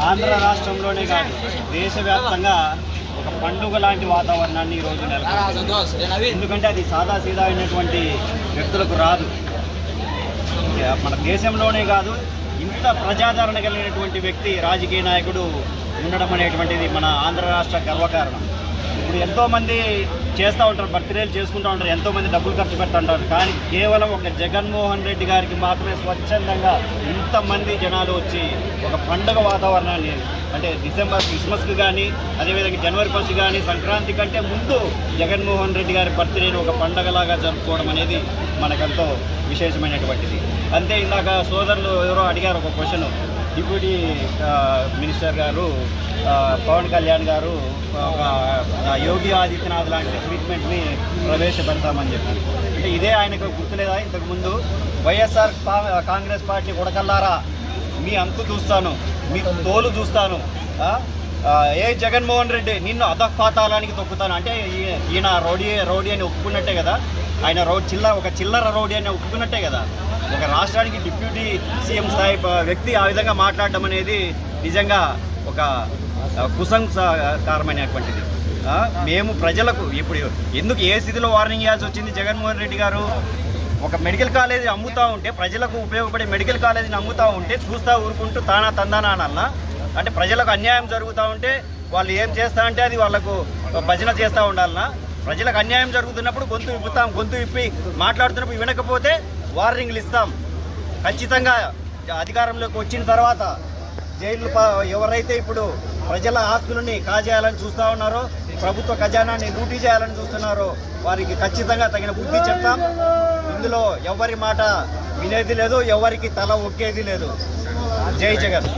ఆంధ్ర రాష్ట్రంలోనే కాదు దేశవ్యాప్తంగా ఒక పండుగ లాంటి వాతావరణాన్ని ఈరోజు నెలకొంది. ఎందుకంటే అది సాదా సీదా అయినటువంటి వ్యక్తులకు రాదు. మన దేశంలోనే కాదు ఇంత ప్రజాదరణ కలిగినటువంటి వ్యక్తి రాజకీయ నాయకుడు ఉండడం అనేటువంటిది మన ఆంధ్ర రాష్ట్ర గర్వకారణం. ఇప్పుడు ఎంతోమంది చేస్తూ ఉంటారు బర్త్డేలు చేసుకుంటూ ఉంటారు ఎంతోమంది డబ్బులు ఖర్చు పెడుతుంటారు కానీ కేవలం ఒక జగన్మోహన్ రెడ్డి గారికి మాత్రమే స్వచ్ఛందంగా ఇంతమంది జనాలు వచ్చి ఒక పండుగ వాతావరణాన్ని అంటే డిసెంబర్ క్రిస్మస్కి కానీ అదేవిధంగా జనవరి ఫస్ట్ కానీ సంక్రాంతి కంటే ముందు జగన్మోహన్ రెడ్డి గారి బర్త్డేని ఒక పండగలాగా జరుపుకోవడం అనేది మనకెంతో విశేషమైనటువంటిది. అంతే ఇందాక సోదరులు ఎవరో అడిగారు ఒక క్వశ్చన్. డిప్యూటీ మినిస్టర్ గారు పవన్ కళ్యాణ్ గారు ఒక యోగి ఆదిత్యనాథ్ లాంటి ట్రీట్మెంట్ని ప్రవేశపెడతామని చెప్పి అంటే ఇదే ఆయనకు గుర్తులేదా? ఇంతకుముందు వైఎస్ఆర్ కాంగ్రెస్ పార్టీ ఉడకల్లారా మీ అంతు చూస్తాను మీ తోలు చూస్తాను. ఏ జగన్మోహన్ రెడ్డి నిన్ను అధపాతాలానికి తొక్కుతాను. అంటే ఈ- ఈయన రౌడీ రౌడీ అని ఒప్పుకున్నట్టే కదా? ఆయన రౌ చిల్లర ఒక చిల్లర రౌడీ అని ఒప్పుకున్నట్టే కదా? ఒక రాష్ట్రానికి డిప్యూటీ సీఎం స్థాయి వ్యక్తి ఆ విధంగా మాట్లాడడం అనేది నిజంగా ఒక ఆ, మేము ప్రజలకు ఇప్పుడు ఎందుకు ఏ స్థితిలో వార్నింగ్ ఇవ్వాల్సి వచ్చింది జగన్మోహన్ రెడ్డి గారు? ఒక మెడికల్ కాలేజీ అమ్ముతూ ఉంటే ప్రజలకు ఉపయోగపడే మెడికల్ కాలేజీని అమ్ముతూ ఉంటే చూస్తూ ఊరుకుంటూ తానా తందానా అంటే ప్రజలకు అన్యాయం జరుగుతూ ఉంటే వాళ్ళు ఏం చేస్తా అంటే అది వాళ్ళకు భజన చేస్తూ ఉండాలన్నా? ప్రజలకు అన్యాయం జరుగుతున్నప్పుడు గొంతు విప్పుతాం గొంతు విప్పి మాట్లాడుతున్నప్పుడు వినకపోతే వార్నింగ్లు ఇస్తాం. ఖచ్చితంగా అధికారంలోకి వచ్చిన తర్వాత జైలు ప- ఎవరైతే ఇప్పుడు ప్రజల ఆస్తులని కాజేయాలని చూస్తూ ఉన్నారో ప్రభుత్వ ఖజానాన్ని లూటీ చేయాలని చూస్తున్నారో వారికి ఖచ్చితంగా తగిన బుద్ధి చెప్తాం. ఇందులో ఎవరి మాట వినేది లేదు ఎవరికి తల ఒక్కేది లేదు. జై జగన్.